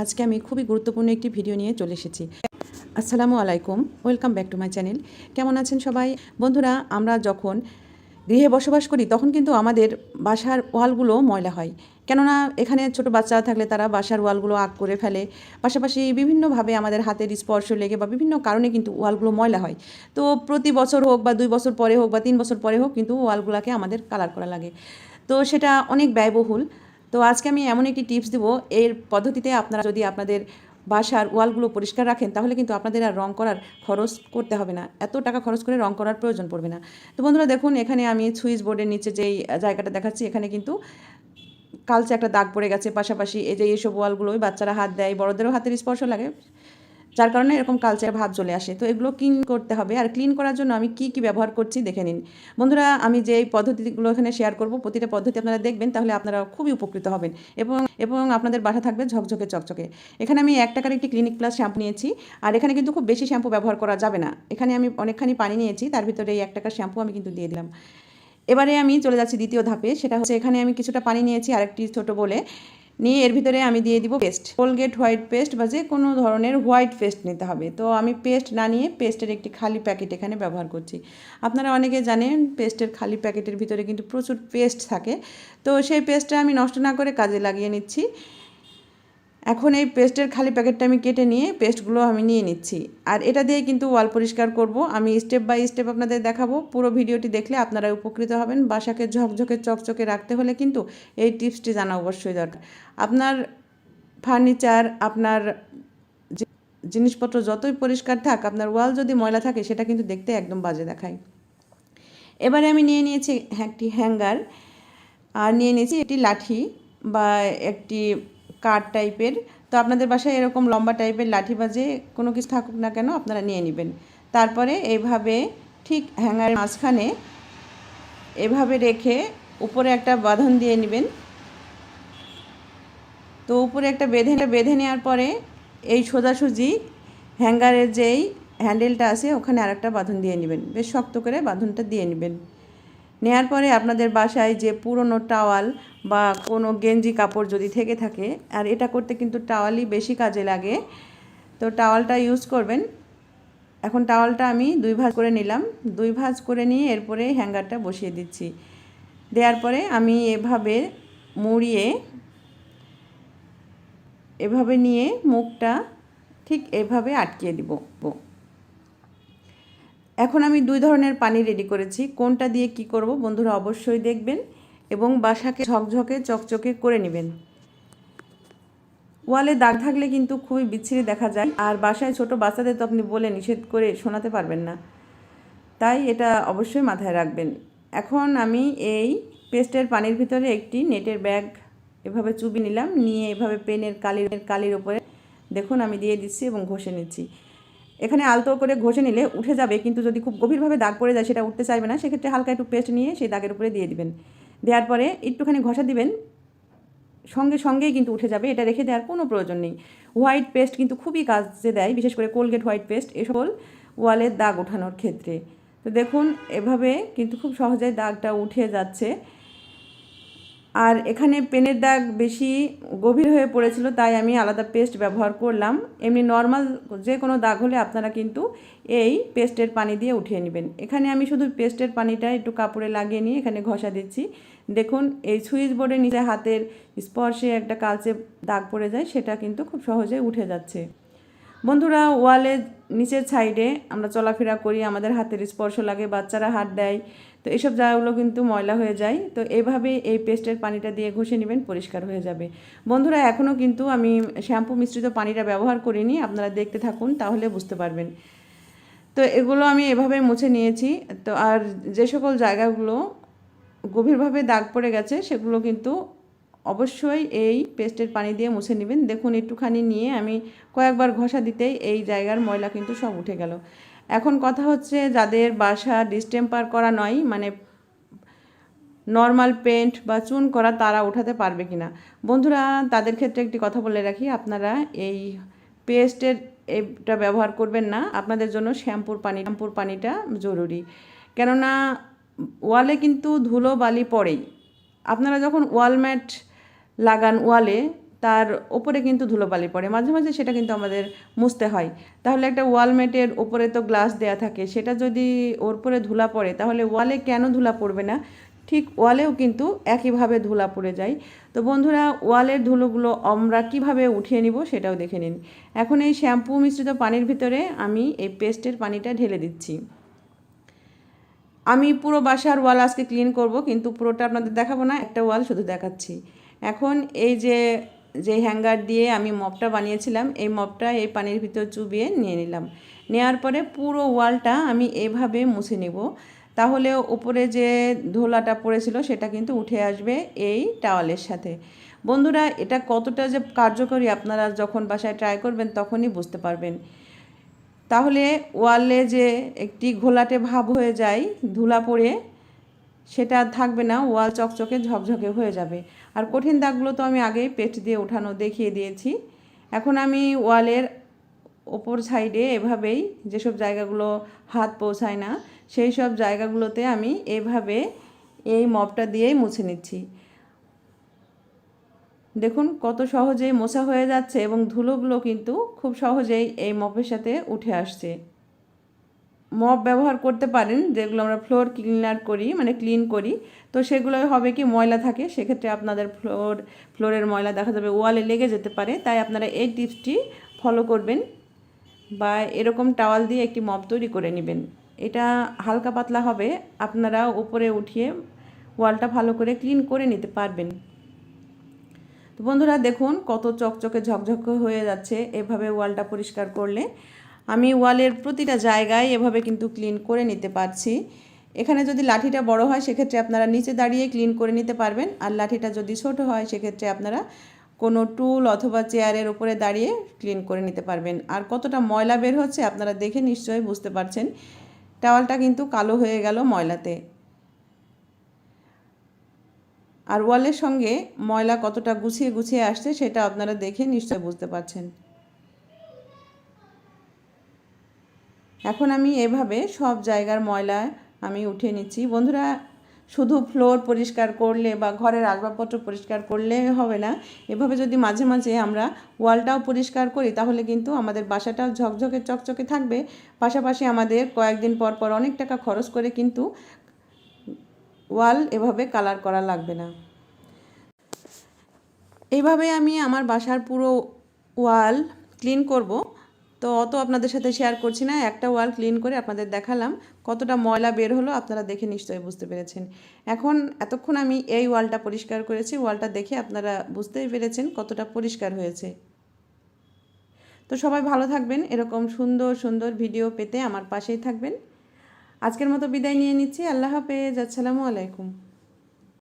আজকে আমি খুবই গুরুত্বপূর্ণ একটি ভিডিও নিয়ে চলে এসেছি। আসসালামু আলাইকুম, welcome back to my channel. কেমন আছেন সবাই? বন্ধুরা, আমরা যখন গৃহে বসবাস করি, তখন কিন্তু আমাদের বাসার ওয়ালগুলো ময়লা হয়। কেননা, এখানে ছোট বাচ্চা থাকলে তারা বাসার ওয়ালগুলো আগ করে ফেলে। পাশাপাশি বিভিন্নভাবে আমাদের হাতের স্পর্শ লেগে বা বিভিন্ন কারণে কিন্তু ওয়ালগুলো ময়লা হয়। তো প্রতি বছর হোক বা দুই বছর পরে হোক বা তিন বছর পরে হোক কিন্তু ওয়ালগুলোকে আমাদের কালার করা লাগে। তো সেটা অনেক ব্যয়বহুল। তো আজকে আমি এমন একটি টিপস দেবো, এর পদ্ধতিতে আপনারা যদি আপনাদের বাসার ওয়ালগুলো পরিষ্কার রাখেন, তাহলে কিন্তু আপনাদের আর রং করার খরচ করতে হবে না। এত টাকা খরচ করে রং করার প্রয়োজন পড়বে না। তো বন্ধুরা দেখুন, এখানে আমি সুইচ বোর্ডের নিচে যেই জায়গাটা দেখাচ্ছি, এখানে কিন্তু কালচে একটা দাগ পড়ে গেছে। পাশাপাশি এই যে এইসব ওয়ালগুলোই বাচ্চারা হাত দেয়, বড়দেরও হাতের স্পর্শ লাগে। যার কারণে এরকম কালচার ভাব চলে আসে। তো এগুলো ক্লিন করতে হবে। আর ক্লিন করার জন্য আমি কি কি ব্যবহার করছি দেখে নিন। বন্ধুরা, আমি যে পদ্ধতিগুলো এখানে শেয়ার করব, প্রতিটা পদ্ধতি আপনারা দেখবেন, তাহলে আপনারা খুবই উপকৃত হবেন। এবং এবং আপনাদের বাসা থাকবে ঝকঝকে চকচকে। এখানে আমি এক টাকার একটি ক্লিনিক প্লাস শ্যাম্পু নিয়েছি। আর এখানে কিন্তু খুব বেশি শ্যাম্পু ব্যবহার করা যাবে না। এখানে আমি অনেকখানি পানি নিয়েছি, তার ভিতরে এই এক টাকার শ্যাম্পু আমি কিন্তু দিয়ে দিলাম। এবারে আমি চলে যাচ্ছি দ্বিতীয় ধাপে, সেটা হচ্ছে এখানে আমি কিছুটা পানি নিয়েছি আরেকটি ছোটো বলে নিয়ে এর ভিতরে আমি দিয়ে দিব পেস্ট। কোলগেট হোয়াইট পেস্ট বা যে কোনো ধরনের হোয়াইট পেস্ট নিতে হবে। তো আমি পেস্ট না নিয়ে পেস্টের একটি খালি প্যাকেট এখানে ব্যবহার করছি। আপনারা অনেকে জানেন পেস্টের খালি প্যাকেটের ভিতরে কিন্তু প্রচুর পেস্ট থাকে। তো সেই পেস্টটা আমি নষ্ট না করে কাজে লাগিয়ে নিচ্ছি। এখন এই পেস্টের খালি প্যাকেটটা আমি কেটে নিয়ে পেস্টগুলো আমি নিয়ে নিচ্ছি। আর এটা দিয়ে কিন্তু ওয়াল পরিষ্কার করব। আমি স্টেপ বাই স্টেপ আপনাদের দেখাবো। পুরো ভিডিওটি দেখলে আপনারা উপকৃত হবেন। বাসাকে ঝকঝকে চকচকে রাখতে হলে কিন্তু এই টিপসটি জানা অবশ্যই দরকার। আপনার ফার্নিচার, আপনার জিনিসপত্র যতই পরিষ্কার থাক, আপনার ওয়াল যদি ময়লা থাকে, সেটা কিন্তু দেখতে একদম বাজে দেখায়। এবারে আমি নিয়ে নিয়েছি একটি হ্যাঙ্গার। আর নিয়ে নিয়েছি একটি লাঠি বা একটি কাঠ টাইপের। তো আপনাদের বাসায় এরকম লম্বা টাইপের লাঠি বাজে, কোনো কিছু থাকুক না কেন আপনারা নিয়ে নেবেন। তারপরে এইভাবে ঠিক হ্যাঙ্গারের মাঝখানে এভাবে রেখে উপরে একটা বাঁধন দিয়ে নেবেন। তো উপরে একটা বেঁধে বেঁধে নেওয়ার পরে এই সোজাসুজি হ্যাঙ্গারের যেই হ্যান্ডেলটা আছে, ওখানে আরেকটা বাঁধন দিয়ে নেবেন। বেশ শক্ত করে বাঁধনটা দিয়ে নেবেন। নেয়ার পরে আপনাদের বাসায় যে পুরনো টাওয়াল বা কোনো গেঞ্জি কাপড় যদি থেকে থাকে, আর এটা করতে কিন্তু টাওয়ালই বেশি কাজে লাগে। তো টাওয়ালটা ইউজ করবেন। এখন টাওয়ালটা আমি দুই ভাঁজ করে নিলাম। দুই ভাঁজ করে নিয়ে এরপরে হ্যাঙ্গারটা বসিয়ে দিচ্ছি। দেওয়ার পরে আমি এভাবে মুড়িয়ে, এভাবে নিয়ে মুখটা ঠিক এভাবে আটকিয়ে দিব। এখন আমি দুই ধরনের পানি রেডি করেছি। কোনটা দিয়ে কি করব বন্ধুরা অবশ্যই দেখবেন। এবং বাসাকে ঝকঝকে, চকচকে করে নেবেন। ওয়ালে দাগ থাকলে কিন্তু খুবই বিচ্ছিরি দেখা যায়। আর বাসায় ছোট বাচ্চাদের তো আপনি বলে নিষেধ করে শোনাতে পারবেন না। তাই এটা অবশ্যই মাথায় রাখবেন। এখন আমি এই পেস্টের পানির ভিতরে একটি নেটের ব্যাগ এভাবে চুবি নিলাম। নিয়ে এভাবে পেনের কালির কালির ওপরে দেখুন আমি দিয়ে দিচ্ছি এবং ঘষে নিচ্ছি। এখানে আলতো করে ঘষে নিলে উঠে যাবে, কিন্তু যদি খুব গভীরভাবে দাগ পড়ে যায় সেটা উঠতে চাইবে না। সেক্ষেত্রে হালকা একটু পেস্ট নিয়ে সেই দাগের উপরে দিয়ে দিবেন। দেওয়ার পরে একটুখানি ঘষা দিবেন, সঙ্গে সঙ্গেই কিন্তু উঠে যাবে, এটা রেখে দেওয়ার কোনো প্রয়োজন নেই। হোয়াইট পেস্ট কিন্তু খুবই কাজে দেয়, বিশেষ করে কোলগেট হোয়াইট পেস্ট এসব ওয়ালের দাগ ওঠানোর ক্ষেত্রে। তো দেখুন, এভাবে কিন্তু খুব সহজে দাগটা উঠে যাচ্ছে। আর এখানে পেনের দাগ বেশি গভীর হয়ে পড়েছিল, তাই আমি আলাদা পেস্ট ব্যবহার করলাম। এমনি নর্মাল যে কোনো দাগ হলে আপনারা কিন্তু এই পেস্টের পানি দিয়ে উঠিয়ে নেবেন। এখানে আমি শুধু পেস্টের পানিটা একটু কাপড়ে লাগিয়ে নিয়ে এখানে ঘষা দিচ্ছি। দেখুন, এই সুইচ বোর্ডে নিচে হাতের স্পর্শে একটা কালচে দাগ পড়ে যায়, সেটা কিন্তু খুব সহজে উঠে যাচ্ছে। বন্ধুরা ওয়ালের নিচের সাইডে আমরা চলাফেরা করি, আমাদের হাতের স্পর্শ লাগে, বাচ্চারা হাত দেয়। তো এসব জায়গাগুলো কিন্তু ময়লা হয়ে যায়। তো এভাবে এই পেস্টের পানিটা দিয়ে ঘষে নেবেন, পরিষ্কার হয়ে যাবে। বন্ধুরা এখনও কিন্তু আমি শ্যাম্পু মিশ্রিত পানিটা ব্যবহার করিনি, আপনারা দেখতে থাকুন, তাহলে বুঝতে পারবেন। তো এগুলো আমি এভাবে মুছে নিয়েছি। তো আর যে সকল জায়গাগুলো গভীরভাবে দাগ পড়ে গেছে, সেগুলো কিন্তু অবশ্যই এই পেস্টের পানি দিয়ে মুছে নেবেন। দেখুন, একটুখানি নিয়ে আমি কয়েকবার ঘষা দিতেই এই জায়গার ময়লা কিন্তু সব উঠে গেল। এখন কথা হচ্ছে যাদের বাসা ডিস্টেম্পার করা নয় মানে নর্মাল পেন্ট বা চুন করা তারা উঠাতে পারবে কি না বন্ধুরা, তাদের ক্ষেত্রে একটি কথা বলে রাখি, আপনারা এই পেস্টের এটা ব্যবহার করবেন না। আপনাদের জন্য শ্যাম্পুর পানি, শ্যাম্পুর পানিটা জরুরি। কেননা ওয়ালে কিন্তু ধুলো বালি পড়েই। আপনারা যখন ওয়ালম্যাট লাগান ওয়ালে, তার ওপরে কিন্তু ধুলোবালি পড়ে। মাঝে মাঝে সেটা কিন্তু আমাদের মুছতে হয়। তাহলে একটা ওয়ালমেটের ওপরে তো গ্লাস দেয়া থাকে। সেটা যদি ওর উপরে ধুলা পড়ে, তাহলে ওয়ালে কেন ধুলা পড়বে না? ঠিক ওয়ালেও কিন্তু একইভাবে ধুলা পড়ে যায়। তো বন্ধুরা, ওয়ালের ধুলোগুলো আমরা কীভাবে উঠিয়ে নিব সেটাও দেখে নিন। এখন এই শ্যাম্পু মিশ্রিত পানির ভিতরে আমি এই পেস্টের পানিটা ঢেলে দিচ্ছি। আমি পুরো বাসার ওয়াল আজকে ক্লিন করব, কিন্তু পুরোটা আপনাদের দেখাবো না, একটা ওয়াল শুধু দেখাচ্ছি। এখন এই যে যে হ্যাঙ্গার দিয়ে আমি মপটা বানিয়েছিলাম, এই মপটা এই পানির ভিতর চুবিয়ে নিয়ে নিলাম। নেওয়ার পরে পুরো ওয়ালটা আমি এভাবে মুছে নেব। তাহলে উপরে যে ধোলাটা পড়েছিল সেটা কিন্তু উঠে আসবে এই টাওয়ালের সাথে। বন্ধুরা, এটা কতটা যে কার্যকরী আপনারা যখন বাসায় ট্রাই করবেন তখনই বুঝতে পারবেন। তাহলে ওয়ালে যে একটি ঘোলাটে ভাব হয়ে যায়, ধুলা পড়ে সেটা আর থাকবে না, ওয়াল চকচকে ঝকঝকে হয়ে যাবে। আর কঠিন দাগগুলো তো আমি আগেই পেস্ট দিয়ে ওঠানো, দেখিয়ে দিয়েছি। এখন আমি ওয়ালের ওপর সাইডে এভাবেই যেসব জায়গাগুলো হাত পৌঁছায় না, সেই সব জায়গাগুলোতে আমি এভাবে এই মপটা দিয়েই মুছে নিচ্ছি। দেখুন কত সহজেই মোছা হয়ে যাচ্ছে এবং ধুলোগুলো কিন্তু খুব সহজেই এই মপের সাথে উঠে আসছে। মপ ব্যবহার করতে পারেন, যেগুলো আমরা ফ্লোর ক্লিনার করি মানে ক্লিন করি। তো সেগুলো হবে কি ময়লা থাকে, সেক্ষেত্রে আপনাদের ফ্লোর, ফ্লোরের ময়লা দেখা যাবে ওয়ালে লেগে যেতে পারে। তাই আপনারা এই টিপসটি ফলো করবেন বা এরকম টাওয়াল দিয়ে একটি মপ তৈরি করে নেবেন। এটা হালকা পাতলা হবে, আপনারা উপরে উঠিয়ে ওয়ালটা ভালো করে ক্লিন করে নিতে পারবেন। তো বন্ধুরা দেখুন, কত চকচকে ঝকঝকে হয়ে যাচ্ছে, এভাবে ওয়ালটা পরিষ্কার করলে। আমি ওয়ালের প্রতিটা জায়গায় এভাবে কিন্তু ক্লিন করে নিতে পারছি। এখানে যদি লাঠিটা বড় হয়, সেক্ষেত্রে আপনারা নিচে দাঁড়িয়ে ক্লিন করে নিতে পারবেন। আর লাঠিটা যদি ছোট হয়, সেক্ষেত্রে আপনারা কোনো টুল অথবা চেয়ারের উপরে দাঁড়িয়ে ক্লিন করে নিতে পারবেন। আর কতটা ময়লা বের হচ্ছে, আপনারা দেখে নিশ্চয়ই বুঝতে পারছেন। টাওয়ালটা কিন্তু কালো হয়ে গেল ময়লাতে। আর ওয়ালের সঙ্গে ময়লা কতটা গুছিয়ে গুছিয়ে আসছে, সেটা আপনারা দেখে নিশ্চয় বুঝতে পারছেন। এখন আমি এভাবে সব জায়গার ময়লা আমি উঠিয়ে নিচ্ছি। বন্ধুরা, শুধু ফ্লোর পরিষ্কার করলে বা ঘরের আসবাবপত্র পরিষ্কার করলে হবে না। এভাবে যদি মাঝে মাঝে আমরা ওয়ালটাও পরিষ্কার করি, তাহলে কিন্তু আমাদের বাসাটাও ঝকঝকে চকচকে থাকবে। পাশাপাশি আমাদের কয়েকদিন পর পর অনেক টাকা খরচ করে কিন্তু ওয়াল এভাবে কালার করা লাগবে না। এইভাবে আমি আমার বাসার পুরো ওয়াল ক্লিন করব। তো অত আপনাদের সাথে শেয়ার করছি না, একটা ওয়াল ক্লিন করে আপনাদের দেখালাম কতটা ময়লা বের হলো, আপনারা দেখে নিশ্চয়ই বুঝতে পেরেছেন। এখন এতক্ষণ আমি এই ওয়ালটা পরিষ্কার করেছি ওয়ালটা দেখে আপনারা বুঝতেই পেরেছেন কতটা পরিষ্কার হয়েছে। তো সবাই ভালো থাকবেন, এরকম সুন্দর সুন্দর ভিডিও পেতে আমার পাশেই থাকবেন। আজকের মতো বিদায় নিয়ে নিচ্ছি, আল্লাহ হাফেজ, আসসালামু আলাইকুম।